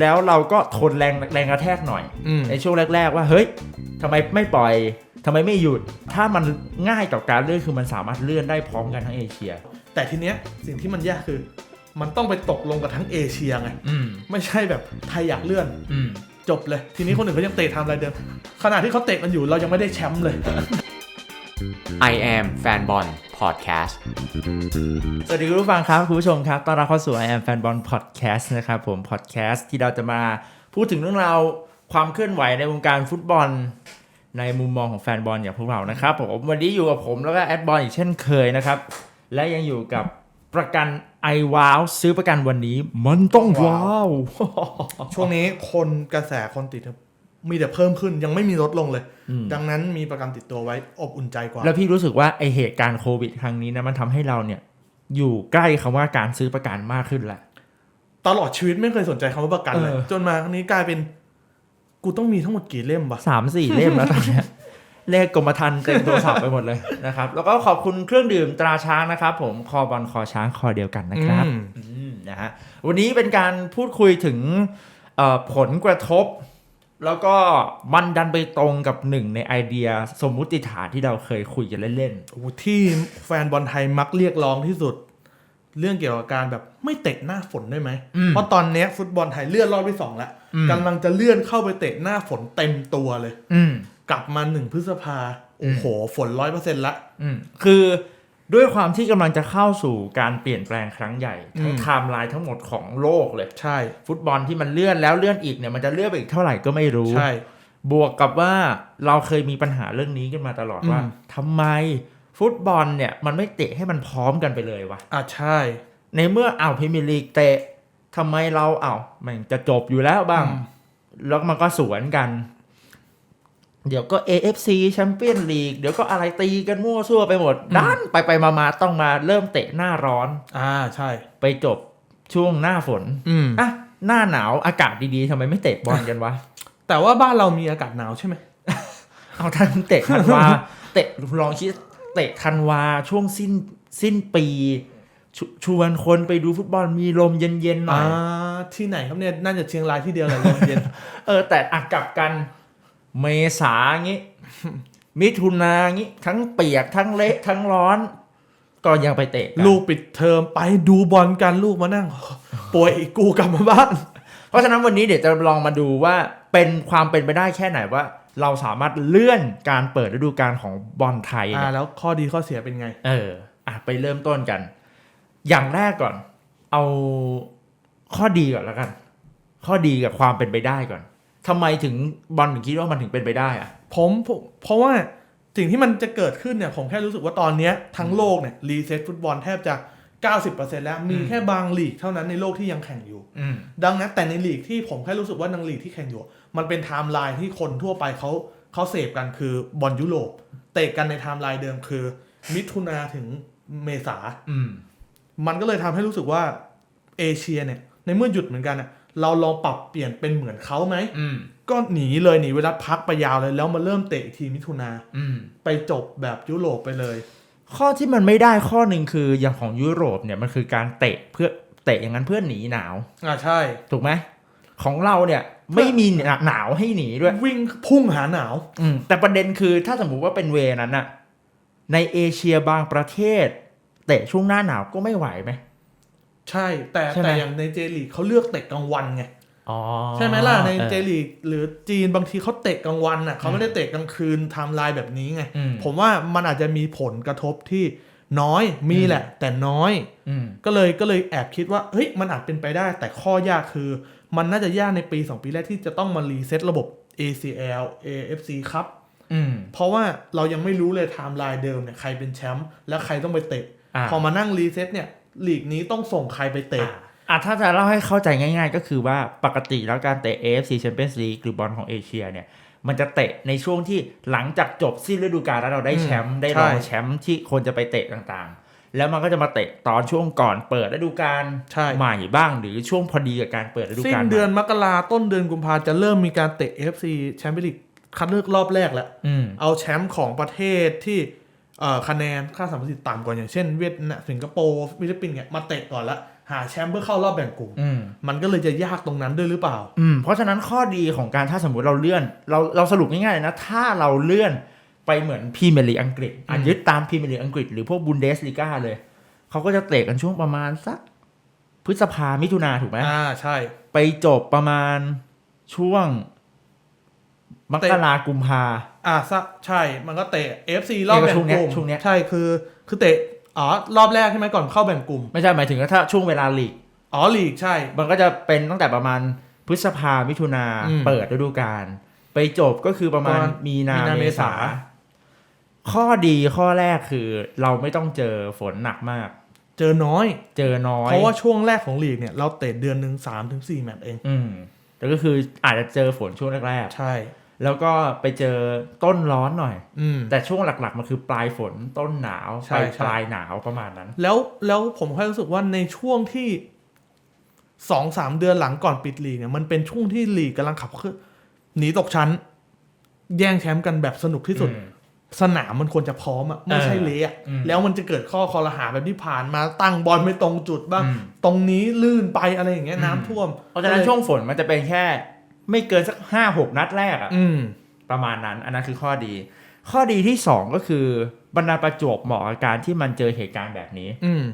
แล้วเราก็ทนแรงแรงกระแทกหน่อยอืม ในช่วงแรก ๆ ว่าเฮ้ยทำไมไม่ปล่อยทำไมไม่หยุด ถ้ามันง่ายต่อการเลื่อนคือมันสามารถเลื่อนได้พร้อมกันทั้งเอเชีย แต่ทีเนี้ยสิ่งที่มันยากคือ มันต้องไปตกลงกับทั้งเอเชียไง อืมไม่ใช่แบบไทยอยากเลื่อน อืม จบเลย ทีนี้คนอื่นเขายังเตะทำอะไรเดิมขณะที่เขาเตะกันอยู่เรายังไม่ได้แชมป์เลย I am Fanbon Podcast สวัสดีคุณผู้ฟังครับ คุณผู้ชมครับ ต้อนรับเข้าสู่ I am Fan Ball Podcast นะครับผม Podcast ที่เราจะมาพูดถึงเรื่องราวความเคลื่อนไหวในวงการฟุตบอล ในมุมมองของแฟนบอลอย่างพวกเรานะครับผมวันนี้อยู่กับผมแล้วก็แอดบอลอีกเช่นเคยนะครับ และยังอยู่กับประกันไอว้าวซื้อประกันวันนี้มันต้องว้าว ช่วงนี้คนกระแสคนติด มีแต่เพิ่มขึ้นยังไม่มีลดลงเลยอืมดังนั้นมีประกันติดตัวไว้อบอุ่นใจกว่า แล้วพี่รู้สึกว่าไอเหตุการณ์โควิดครั้งนี้นะมันทำให้เราเนี่ย อยู่ใกล้คำว่าการซื้อประกันมากขึ้นแหละตลอดชีวิตไม่เคยสนใจคำว่าประกันเลยเออจนมาครั้งนี้กลายเป็น กูต้องมีทั้งหมดกี่เล่มวะสามสี่เล่มแล้วตอนเนี้ยเลขกรมธรรม์เต็มโทรศัพท์ไปหมดเลยนะครับ แล้วก็ขอบคุณเครื่องดื่มตราช้างนะครับ ผมคอบอลคอช้างคอเดียวกันนะครับอืมอืมนะฮะวันนี้เป็นการพูดคุยถึงเอ่อผลกระทบ แล้วก็มันดันไปตรงกับหนึ่งในไอเดียสมมุติฐานที่เราเคยคุยกันเล่นโอ้โหที่แฟนบอลไทยมักเรียกร้องที่สุด เรื่องเกี่ยวกับการแบบไม่เตะหน้าฝนได้ไหมอืมเพราะตอนเนี้ยฟุตบอลไทยเลื่อนรอบที่สองแล้วอืมกำลังจะเลื่อนเข้าไปเตะหน้าฝนเต็มตัวเลยๆอืมกลับมาหนึ่งพฤษภาโอ้โห ฝนร้อยเปอร์เซ็นต์ละอืมคือ ด้วยความที่กำลังจะเข้าสู่การเปลี่ยนแปลงครั้งใหญ่ทั้งอืมไทม์ไลน์ทั้งหมดของโลกเลย ใช่ ฟุตบอลที่มันเลื่อนแล้วเลื่อนอีกเนี่ยมันจะเลื่อนไปอีกเท่าไหร่ก็ไม่รู้ ใช่ บวกกับว่าเราเคยมีปัญหาเรื่องนี้กันมาตลอดว่าอืมทำไมฟุตบอลเนี่ยมันไม่เตะให้มันพร้อมกันไปเลยวะอะใช่ ในเมื่อเอาพรีเมียร์ลีกเตะทำไมเราเอามันจะจบอยู่แล้วบ้างอืมแล้วมันก็สวนกัน เดี๋ยวก็ AFC แชมเปี้ยนลีกเดี๋ยวก็อะไรตีกันมั่วซั่วไปหมดด้านไปไปมามาต้องมาเริ่มเตะหน้าร้อน อ่าใช่ ไปจบช่วงหน้าฝนอืมอะหน้าหนาวอากาศดีๆทำไมไม่เตะบอลกันวะ แต่ว่าบ้านเรามีอากาศหนาวใช่ไหมเอาทันเตะธันวาเตะลองคิดเตะธันวาช่วงสิ้นสิ้นปีชชวนคนไปดูฟุตบอลมีลมเย็นๆหน่อ่าอยที่ไหนครับเนี่ยน่าจะเชียงรายที่เดียวเลยลมเย็น เออแต่อักกลับกัน เมษางี้ มิถุนางี้ ทั้งเปียกทั้งเละทั้งร้อน ก็ยังไปเตะกันลูกปิดเทอมไปดูบอลกันลูกมานั่ง ป่วยอีกกูกลับมาบ้าน เพราะฉะนั้นวันนี้เดี๋ยวจะลองมาดูว่าเป็นความเป็นไปได้แค่ไหนว่า เราสามารถเลื่อนการเปิดฤดูกาลของบอลไทยอ่าเนี่ยแล้วข้อดีข้อเสียเป็นไง เอออะไปเริ่มต้นกัน อย่างแรกก่อน เอาข้อดีก่อนแล้วกัน ข้อดีกับความเป็นไปได้ก่อน ทำไมถึงบอลถึงคิดว่ามันถึงเป็นไปได้อะผมผมเพราะว่าสิ่งที่มันจะเกิดขึ้นเนี่ย ผมแค่รู้สึกว่าตอนเนี้ยทั้งโลกเนี่ยรีเซ็ตฟุตบอลแทบจะ 90%แล้วมีแค่บางลีกเท่านั้นในโลกที่ยังแข่งอยู่อืมดังนั้นแต่ในลีกที่ผมแค่รู้สึกว่านังลีกที่แข่งอยู่ มันเป็นไทม์ไลน์ที่คนทั่วไปเขาเขาเสพกันคือบอลยุโรปเตะกันในไทม์ไลน์เดิมคือ มิถุนาถึงเมษาอืมมันก็เลยทำให้รู้สึกว่าเอเชียเนี่ย ในเมื่อหยุดเหมือนกันอะ เราลองปรับเปลี่ยนเป็นเหมือนเขาไหมอืมก็หนีเลยหนีเวลาพักไปยาวเลย แล้วมาเริ่มเตะอีกทีมิถุนาอืมไปจบแบบยุโรปไปเลย ข้อที่มันไม่ได้ข้อหนึ่งคืออย่างของยุโรปเนี่ยมันคือการเตะเพื่อเตะอย่างนั้นเพื่อหนีหนาวอ่าใช่ ถูกไหมของเราเนี่ยไม่มีหนาวให้หนีด้วย วิ่งพุ่งหาหนาว อืมแต่ประเด็นคือถ้าสมมุติว่าเป็นเวนั้นอะในเอเชียบางประเทศ เตะช่วงหน้าหนาวก็ไม่ไหวไหม ใช่ แต่ใช่ไหม แต่อย่างในเจลีกเขาเลือกเตะกลางวันไง อ๋อใช่ไหมล่ะ ในออเจลีกหรือจีนบางทีเขาเตะกลางวันน่ะเขาไม่ได้เตะกลางคืนไทม์ไลน์แบบนี้ไง อืมผมว่ามันอาจจะมีผลกระทบที่น้อยมีแหละ แต่น้อย อืม ก็เลยก็เลยแอบคิดว่าเฮ้ยมันอาจเป็นไปได้ แต่ข้อยากคือ มันน่าจะยากในปี 2 ปีแรกที่จะต้องมารีเซ็ตระบบ ACL AFC ครับ อืม เพราะว่าเรายังไม่รู้เลยไทม์ไลน์เดิมเนี่ยใครเป็นแชมป์และใครต้องไปเตะ อ่า พอมานั่งรีเซ็ตเนี่ย ลีกนี้ต้องส่งใครไปเตะอะอะถ้าจะเล่าให้เข้าใจง่าย ๆ ก็คือว่าปกติแล้วการเตะ AFC Champions League หรือบอลของเอเชียเนี่ยมันจะเตะในช่วงที่หลังจากจบสิ้นฤดูกาลแล้วเราได้แชมป์ได้รองใช่แชมป์ที่คนจะไปเตะต่างๆ แล้วมันก็จะมาเตะตอนช่วงก่อนเปิดฤดูกาลใช่ใหม่บ้าง หรือช่วงพอดีกับการเปิดฤดูสิ้นกาลเดือนใหม่มกราต้นเดือนกุมภาจะเริ่มมีการเตะ AFC แชมเปี้ยนลีกคัดเลือกรอบแรกแล้วอืมเอาแชมป์ของประเทศที่เอ่อ คะแนนค่าสัมพันธ์ต่ำกว่าอย่างเช่นเวียดนามสิงคโปร์ฟิลิปปินส์เนี่ยมาเตะก่อนละหาแชมป์เพื่อเข้ารอบแบ่งกลุ่มอืมมันก็เลยจะยากตรงนั้นด้วยหรือเปล่า อืมเพราะฉะนั้นข้อดีของการถ้าสมมติเราเลื่อน เราเราสรุปง่ายๆเลยนะถ้าเราเลื่อนไปเหมือนพรีเมียร์ลีกอังกฤษอะอืมยึดตามพรีเมียร์ลีกอังกฤษหรือพวกบุนเดสลีกาเลยเขาก็จะเตะกันช่วงประมาณสักพฤษภามิถุนาถูกไหมอ่าใช่ ไปจบประมาณช่วง มกรากุมภาอ่าซะใช่ มันก็เตะ FC รอบแบ่งช่วงเนี้กยลุ่มช่วงเนี้ยใช่คือคือเตะอ๋อรอบแรกใช่ไหมก่อนเข้าแบ่งกลุ่ม ไม่ใช่หมายถึงว่าถ้าช่วงเวลาลีกอ๋อลีกใช่ มันก็จะเป็นตั้งแต่ประมาณพฤษภามิถุนาอืมเปิดฤดูกาลไปจบก็คือประมาณประมาณมีนามีนาเมเมษาษา ข้อดีข้อแรกคือเราไม่ต้องเจอฝนหนักมาก เจอน้อย เจอน้อย เพราะว่าช่วงแรกของลีกเนี่ย เราเตะเดือนหนึ่งสามถึงสี่แมตช์เอง อืมแต่ก็คืออาจจะเจอฝนช่วงแรกใช่ๆ แล้วก็ไปเจอต้นร้อนหน่อยอืมแต่ช่วงหลักๆ มันคือปลายฝนต้นหนาวใช่ไปใช่ปลายหนาวประมาณนั้น แล้วแล้วผมแค่รู้สึกว่าในช่วงที่สองสามเดือนหลังก่อนปิดลีกเนี่ยมันเป็นช่วงที่ลีกกำลังขับขึ้นหนีตกชั้น แย่งแชมป์กันแบบสนุกที่สุดอืมสนามมันควรจะพร้อมอะไม่ใช่เออเละอะอืมแล้วมันจะเกิดข้อคอรหาแบบที่ผ่านมาตั้งบอลไม่ตรงจุดบ้างอืมตรงนี้ลื่นไปอะไรอย่างเงี้ยอืมน้ำท่วมเพราะฉะนั้นช่วงฝนมันจะเป็นแค่ ไม่เกินสักห้าหกนัดแรกอะอืม ประมาณนั้น อันนั้นคือข้อดี ข้อดีที่สองก็คือบรรดาประจวบเหมาะกับการที่มันเจอเหตุการณ์แบบนี้อืม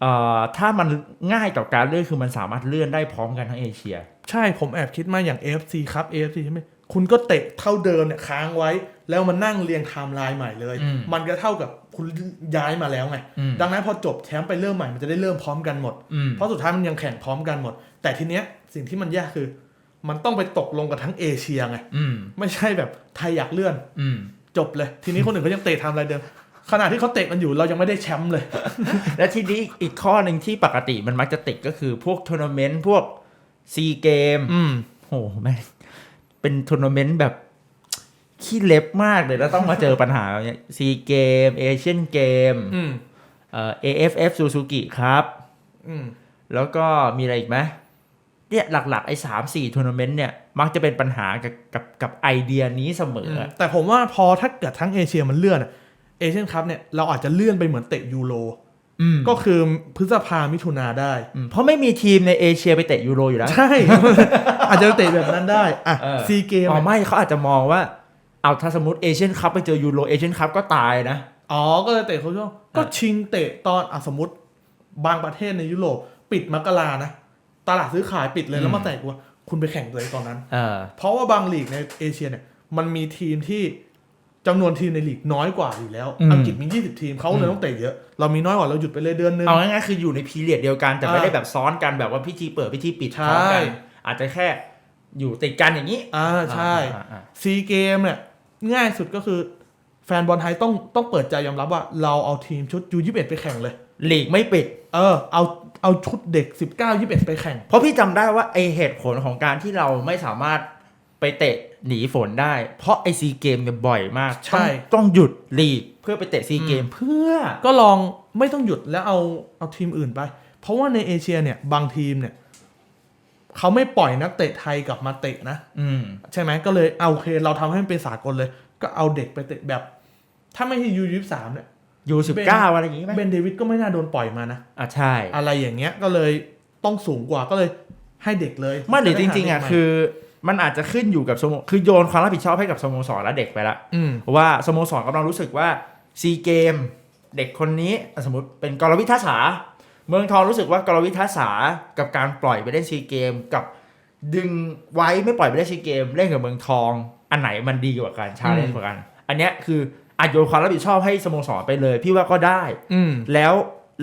เอ่อถ้ามันง่ายต่อการเลื่อนคือมันสามารถเลื่อนได้พร้อมกันทั้งเอเชีย ใช่ผมแอบคิดมาอย่าง AFC ครับ AFC ใช่ไหมคุณก็เตะเท่าเดิมเนี่ยค้างไว้ แล้วมานั่งเรียงไทม์ไลน์ใหม่เลย อืมมันก็เท่ากับคุณย้ายมาแล้วไง อืม ดังนั้นพอจบแชมป์ไปเริ่มใหม่มันจะได้เริ่มพร้อมกันหมด อืม เพราะสุดท้ายมันยังแข่งพร้อมกันหมด แต่ทีเนี้ยสิ่งที่มันยากคือ มันต้องไปตกลงกันทั้งเอเชียไงอืมไม่ใช่แบบไทยอยากเลื่อน อืมจบเลย ทีนี้คนอื่นเขายังเตะไทม์ไลน์เดิมขณะที่เขาเตะกันอยู่เรายังไม่ได้แชมป์เลย และทีนี้อีกข้อหนึ่งที่ปกติมันมักจะติดก็คือพวกทัวร์นาเมนต์พวกซีเกมอืมโอ้โหแม่งเป็นทัวร์นาเมนต์แบบขี้เล็บมากเลยแล้วต้องมาเจอปัญหาแบบเนี้ซีเกมเอเชียนเกมอืมเอ่อ AFF Suzuki ครับอืมแล้วก็มีอะไรอีกไหม เนี่ยหลักๆไอ้สามสี่ทัวร์นาเมนต์เนี่ยมักจะเป็นปัญหากับกับกับไอเดียนี้เสมออแต่ผมว่าพอถ้าเกิดทั้งเอเชียมันเลื่อนเอเชียนคัพเนี่ยเราอาจจะเลื่อนไปเหมือนเตะยูโรอืมก็คือพฤษภามิถุนาได้อืมเพราะไม่มีทีมในเอเชียไปเตะยูโรอยู่แล้ว ใช่ อาจจะเตะแบบนั้นได้อะเออซีเกมอ๋อไม่เขาอาจจะมองว่า เอาถ้าสมมติเอเชียนคัพไปเจอยูโรเอเชียนคัพก็ตายนะ อ๋อ ก็เลยเตะเขาช่วงก็ชิงเตะตอนอะสมมติบางประเทศในยุโรปปิดมกรานะ ตลาดซื้อขายปิดเลยอืมแล้วมาแตะกูว่าคุณไปแข่งเลยตอนนั้นเออเพราะว่าบางลีกในเอเชียเนี่ย มันมีทีมที่จำนวนทีมในลีกน้อยกว่าอยู่แล้ว อืม อังกฤษมี 20 ทีมเขาเลยต้องเตะเยอะ เรามีน้อยกว่าเราหยุดไปเลยเดือนนึง เอาง่ายๆคืออยู่ในพีเรียดเดียวกันแต่ไม่อ่าได้แบบซ้อนกันแบบว่าพิธีเปิดพิธีปิดพร้อมกัน ใช่ อาจจะแค่อยู่ติดกันอย่างนี้อ่าใช่อ่าอ่าอ่า ซีเกมเนี่ยง่ายสุดก็คือ แฟนบอลไทยต้องต้องเปิดใจยอมรับว่าเราเอาทีมชุดยู21ไปแข่งเลย ลีกไม่ปิด เออเอาเอาชุดเด็ก 19 21 ไปแข่ง เพราะพี่จำได้ว่าไอเหตุผลของการที่เราไม่สามารถไปเตะหนีฝนได้ เพราะไอซีเกมเนี่ยบ่อยมากใช่ ต้องต้องหยุดลีกเพื่อไปเตะซีเกมเพื่อ ก็ลองไม่ต้องหยุดแล้วเอาเอาทีมอื่นไป เพราะว่าในเอเชียเนี่ยบางทีมเนี่ยเขาไม่ปล่อยนักเตะไทยกลับมาเตะนะ อืม ใช่ไหมก็เลยเอาโอเค เราทำให้มันเป็นสากลเลย ก็เอาเด็กไปเตะแบบ ถ้าไม่ใช่ยูยี่สามเนี่ย ยูสิบเก้าอะไรอย่างงี้ไหมเบนเดวิดก็ไม่น่าโดนปล่อยมานะอะใช่ อะไรอย่างเงี้ยก็เลยต้องสูงกว่าก็เลยให้เด็กเลยไม่หรือจริง ๆอะจได้หาเด็กใหม่คือมันอาจจะขึ้นอยู่กับสโมคือโยนความรับผิดชอบให้กับสโมสรและเด็กไปละอืมว่าสโมสรกำลังรู้สึกว่าซีเกมเด็กคนนี้อะสมมติเป็นกรวิทยาสาเมืองทองรู้สึกว่ากรวิทยาสากับการปล่อยไปเล่นซีเกม กับดึงไว้ไม่ปล่อยไปเล่นซีเกม เล่นกับเมืองทอง อันไหนมันดีกว่ากันชาเลนอืมกว่ากัน อันเนี้ยคือ อาจโยนความรับผิดชอบให้สโมสรไปเลย พี่ว่าก็ได้ อืม แล้ว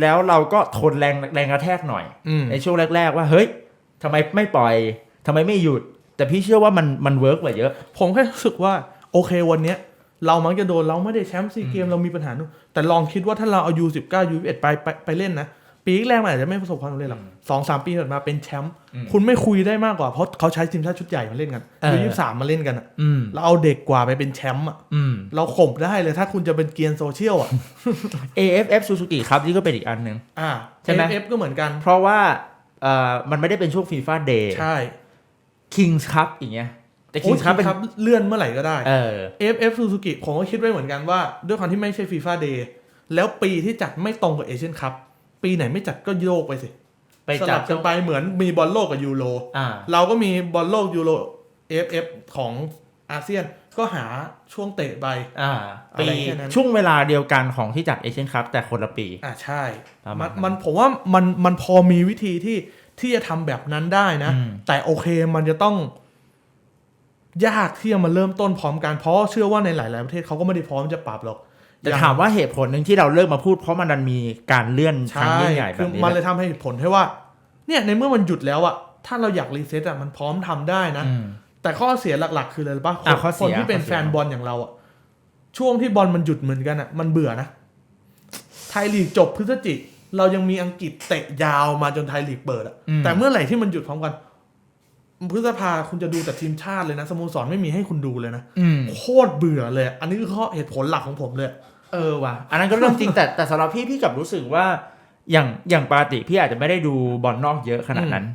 แล้วเราก็ทนแรงแรงกระแทกหน่อย อืม ในช่วงแรก ๆ ว่าเฮ้ยทำไมไม่ปล่อยทำไมไม่หยุด แต่พี่เชื่อว่ามันมันเวิร์กกว่าเยอะ ผมแค่รู้สึกว่าโอเควันเนี้ย เรามักจะโดนเราไม่ได้แชมป์ซีเกมเรามีปัญหานู่นแต่ลองคิดว่าถ้าเราเอายูสิบเก้ายูเอ็ดไปไปไปเล่นนะ ปีแรกมันอาจจะไม่ประสบความสำเร็จหรอกอืมสองสามปีถัดมาเป็นแชมป์อืมคุณไม่คุยได้มากกว่า เพราะเขาใช้ทีมชาติชุดใหญ่มาเล่นกันเออยูยี่สามมาเล่นกันอะอืมเราเอาเด็กกว่าไปเป็นแชมป์อะอืมเราข่มได้เลยถ้าคุณจะเป็นเกียร์โซเชียลอะ AFF Suzuki ครับนี่ก็เป็นอีกอันหนึ่งอ่าใช่ไหมเอฟก็เหมือนกัน เพราะว่าเอ่อมันไม่ได้เป็นช่วงฟีฟ่าเดย์ใช่ Kings Cup อย่างเงี้ยแต่โอ้ย Kings Cup เป็นครับเลื่อนเมื่อไหร่ก็ได้เออ AFF Suzuki ผมก็คิดไว้เหมือนกันว่า ด้วยความที่ไม่ใช่ฟีฟ่าเดย์แล้วปีที่จัดไม่ตรงกับเอเชียนคัพ ปีไหนไม่จัดก็โยกไปสิไปสจัลับบกันไปเหมือนมีบอลโลกกับยูโรอ่า เราก็มีบอลโลกยูโร FF ของอาเซียนก็หาช่วงเตะไป อ่าอะไรปีแค่นั้น ช่วงเวลาเดียวกันของที่จัดเอเชียนคัพแต่คนละปี อ่าใช่ ประมัมาณนนั้นมันผมว่ามันมันพอมีวิธีที่ที่จะทำแบบนั้นได้นะ อืม แต่โอเคมันจะต้อง ยากที่จะมาเริ่มต้นพร้อมกันเพราะเชื่อว่าในหลาย ๆ ประเทศเขาก็ไม่ได้พร้อมจะปรับหรอก แต่อย่งถามว่าเหตุผลหนึ่งที่เราเลิกมาพูดเพราะมันดันมีการเลื่อนครั้งใช่ยิ่งใหญ่แบคือบนี้มันเลแหละยทำให้ผลให้ว่า เนี่ยในเมื่อมันหยุดแล้วอะถ้าเราอยากรีเซ็ตอะมันพร้อมทำได้นะอืมแต่ข้อเสียหลัก ๆ คืออะไรรู้ป่ะอะข้อเสียคนที่เป็นข้อเสียแฟนบอลอย่างเราอะช่วงที่บอลมันหยุดเหมือนกันอะมันเบื่อนะไทยลีกจบพฤศจิกเรายังมีอังกฤษเตะยาวมาจนไทยลีกเปิดอะอืมแต่เมื่อไหร่ที่มันหยุดพร้อมกัน พฤษภาคุณจะดูแต่ทีมชาติเลยนะสโมสรไม่มีให้คุณดูเลยนะอืม โคตรเบื่อเลย อันนี้คือข้อเหตุผลหลักของผมเลย เออว่ะอันนั้นก็เรื่องจริง แต่แต่สำหรับพี่พี่กลับรู้สึกว่าอย่างอย่างปกติพี่อาจจะไม่ได้ดูบอลนอกเยอะขนาดนั้น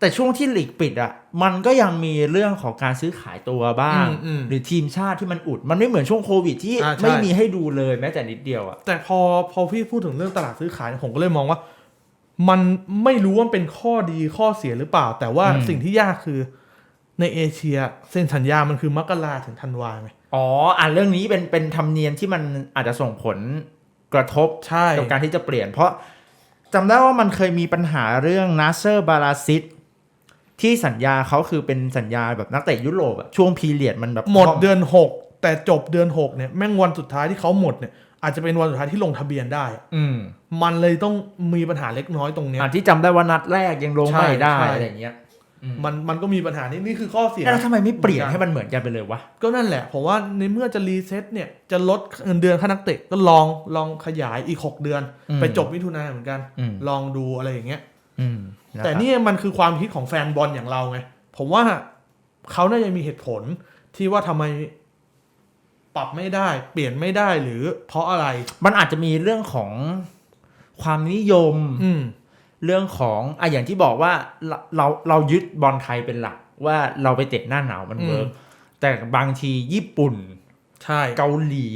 แต่ช่วงที่ลีกปิดอะ มันก็ยังมีเรื่องของการซื้อขายตัวบ้าง อืมอืมหรือทีมชาติที่มันอุด มันไม่เหมือนช่วงโควิดที่อ่าใช่ ไม่มีให้ดูเลยแม้แต่นิดเดียวอะ แต่พอพอพี่พูดถึงเรื่องตลาดซื้อขายผมก็เลยมองว่า มันไม่รู้ว่าเป็นข้อดีข้อเสียหรือเปล่า แต่ว่าอืมสิ่งที่ยากคือในเอเชียเซ็นสัญญามันคือมกราถึงธันวาไงอ๋ออ่านเรื่องนี้เป็นเป็นธรรมเนียมที่มันอาจจะส่งผลกระทบใช่กับการที่จะเปลี่ยน เพราะจำได้ว่ามันเคยมีปัญหาเรื่องนาเซอร์บาราซิตที่สัญญาเขาคือเป็นสัญญาแบบนักเตะยุโรปอะช่วงพีเรียดมันแบบหมดเดือนหกแต่จบเดือนหกเนี่ยแม่งวันสุดท้ายที่เขาหมดเนี่ย อาจจะเป็นวันสุดท้ายที่ลงทะเบียนได้อะอืมมันเลยต้องมีปัญหาเล็กน้อยตรงเนี้ยอะที่จำได้ว่านัดแรกยังลงใช่ไม่ได้ใช่ อะไรอย่างเงี้ยมันมันก็มีปัญหานี้นี่คือข้อเสีย แล้วทำไมไม่เปลี่ยนให้มันเหมือนกันไปเลยวะ ก็นั่นแหละผมว่าในเมื่อจะรีเซ็ตเนี่ยจะลดเงินเดือนค่านักเตะก็ลองลองขยายอีก 6 เดือน อืมไปจบมิถุนายนเหมือนกัน อืม ลองดูอะไรอย่างเงี้ย อืมะครับแต่นี่มันคือความคิดของแฟนบอลอย่างเราไง ผมว่าเขาน่าจะมีเหตุผลที่ว่าทำไม ปรับไม่ได้เปลี่ยนไม่ได้หรือเพราะอะไร มันอาจจะมีเรื่องของความนิยม อืม เรื่องของอะอย่างที่บอกว่าเราเราเรายึดบอลไทยเป็นหลัก ว่าเราไปเตะหน้าหนาวมันอืม เวิร์กแต่บางทีญี่ปุ่น ใช่ เกาหลี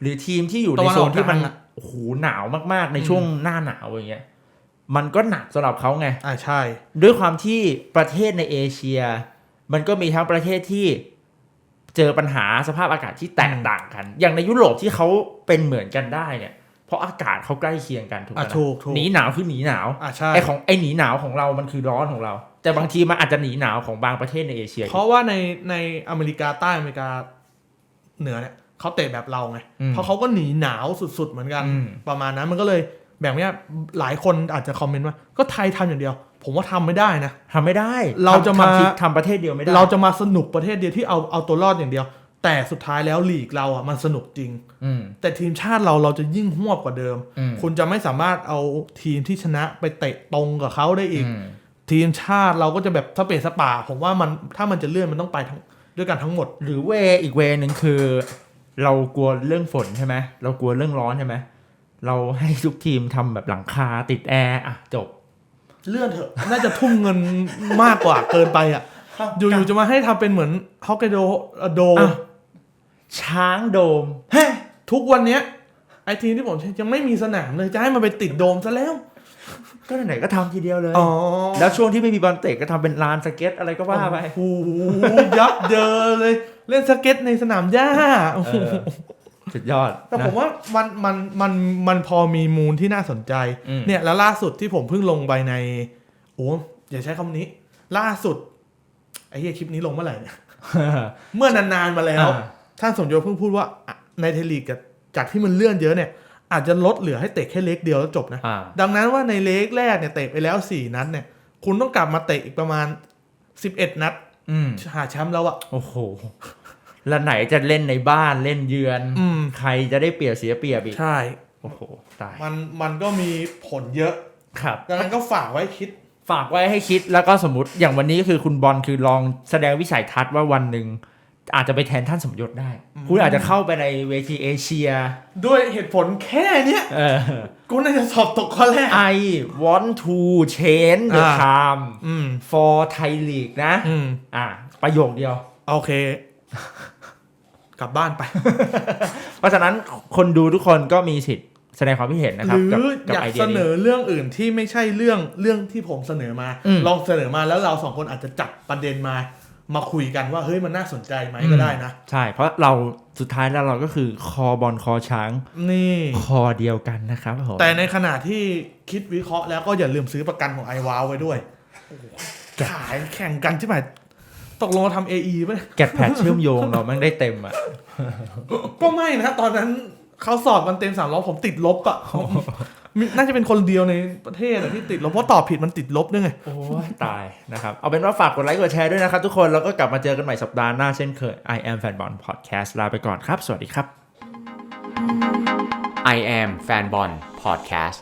หรือทีมที่อยู่ตะในวันโซออนกที่มันกลางอะ โอ้โหหนาวมากๆในอืมช่วงหน้าหนาวอย่างเงี้ยมันก็หนักสำหรับเขาไง อ่าใช่ ด้วยความที่ประเทศในเอเชีย มันก็มีทั้งประเทศที่ เจอปัญหาสภาพอากาศที่แตกต่างกัน อย่างในยุโรปที่เขาเป็นเหมือนกันได้เนี่ยเพราะอากาศเขาใกล้เคียงกันถูกไหมอะถูกถูกหนีหนาวคือหนีหนาวอ่าใช่ไอของไอหนีหนาวของเรามันคือร้อนของเรา แต่บางทีมันอาจจะหนีหนาวของบางประเทศในเอเชีย เพราะว่าในในอเมริกาใต้อเมริกาเหนือเนี่ยเขาเตะแบบเราไงอืมเพราะเขาก็หนีหนาวสุดๆเหมือนกันอืมประมาณนั้นมันก็เลย แบบเนี้ยหลายคนอาจจะคอมเมนต์ว่าก็ไทยทำอย่างเดียว ผมว่าทำไม่ได้นะทำไม่ได้ เราจะมาทำทำทำประเทศเดียวไม่ได้ เราจะมาสนุกประเทศเดียวที่เอาเอาตัวรอดอย่างเดียว แต่สุดท้ายแล้วลีกเราอะมันสนุกจริงอืมแต่ทีมชาติเราเราจะยิ่งหวบกว่าเดิมอืมคุณจะไม่สามารถเอาทีมที่ชนะไปเตะตรงกับเขาได้อีกอืมทีมชาติเราก็จะแบบสเปซสปาผมว่ามันถ้ามันจะเลื่อนมันต้องไปทั้งด้วยกันทั้งหมด หรือเวอีกเวหนึ่งคือ เรากลัวเรื่องฝนใช่ไหมเรากลัวเรื่องร้อนใช่ไหม เราให้ทุกทีมทำแบบหลังคาติดแอร์อะจบ เลื่อนเถอะ น่าจะทุ่มเงินมากกว่าเกินไปอะ อยู่ๆจะมาให้ทำเป็นเหมือนฮอกไกโดโดอะช้างโดมเฮ้ทุกวันเนี้ยไอทีมที่ผมยังไม่มีสนามเลยจะให้มันไปติดโดมซะแล้ว ก็ไหนๆก็ทำทีเดียวเลยอ๋อแล้วช่วงที่ไม่มีบอลเตะก็ทำเป็นลานสเก็ตอะไรก็ว่าไปโอ้โหยับเยินเลย เล่นสเก็ตในสนามหญ้าโอ้โหเออ สุดยอด แต่นะผมว่ามันมันมันมันพอมีมูลที่น่าสนใจอืมเนี่ยแล้วล่าสุดที่ผมเพิ่งลงไปใน โอ้อย่าใช้คำนี้ ล่าสุด ไอ้เหี้ยคลิปนี้ลงเมื่อไหร่เนี่ยเมื่อนานๆมาแล้วอ่าท่านสมยศเพิ่งพูดว่าอะในเทลีกกับจากที่มันเลื่อนเยอะเนี่ย อาจจะลดเหลือให้เตะแค่เล็กเดียวแล้วจบนะอ่าดังนั้นว่าในเล็กแรกเนี่ยเตะไปแล้วสี่นัดเนี่ย คุณต้องกลับมาเตะอีกประมาณสิบเอ็ดนัดอืมหาแชมป์แล้วอะโอ้โห แล้วไหนจะเล่นในบ้านเล่นเยือน อืม ใครจะได้เปรียบเสียเปรียบอีก ใช่ โอ้โห ตาย มันมันก็มีผลเยอะ ครับ ดังนั้นก็ฝากไว้คิด ฝากไว้ให้คิดแล้วก็สมมติอย่างวันนี้คือคุณบอลคือลองแสดงวิสัยทัศน์ว่าวันหนึ่งอาจจะไปแทนท่านสมยศได้อืมคุณอาจจะเข้าไปในเวทีเอเชีย ด้วยเหตุผลแค่เนี้ย เออ กูน่าจะสอบตกข้อแรก I want to change the อ่า time อืม for Thai League นะ อืม อ่าประโยคเดียว โอเค กลับบ้านไป เพราะฉะนั้นคนดูทุกคนก็มีสิทธิ์แสดงความคิดเห็นนะหครับรือกับอกับยากไอเดีเสยนนี้อเรื่องอื่นที่ไม่ใช่เรื่องเรื่องที่ผมเสนอมาอืมลองเสนอมาแล้วเราสองคนอาจจะจับประเด็นมามาคุยกันว่าเฮ้ยมันน่าสนใจไหมอืมก็ได้นะ ใช่ เพราะเราสุดท้ายแล้วเราก็คือคอบอลคอช้าง นี่คอเดียวกันนะครับผมแต่ในขณะที่คิดวิเคราะห์แล้วก็อย่าลืมซื้อประกันของไอวาวไว้ด้วยขายแข่งกันใช่ไหม ตกลงเราทำเอไป่ะแกดแพดเชื่อมโยงเราแม่งได้เต็มอะ ก็ไม่นะตอนนั้นเขาสอบกันเต็มสามร้อยผมติดลบอะมีน่าจะเป็นคนเดียวในประเทศอะที่ติดลบเพราะตอบผิดมันติดลบด้วยไง โอ้ยตายนะครับ เอาเป็นว่าฝากกดไลค์กดแชร์ด้วยนะครับทุกคน แล้วก็กลับมาเจอกันใหม่สัปดาห์หน้าเช่นเคย I am Fanball Podcast ลาไปก่อนครับ สวัสดีครับ I am Fanbon Podcast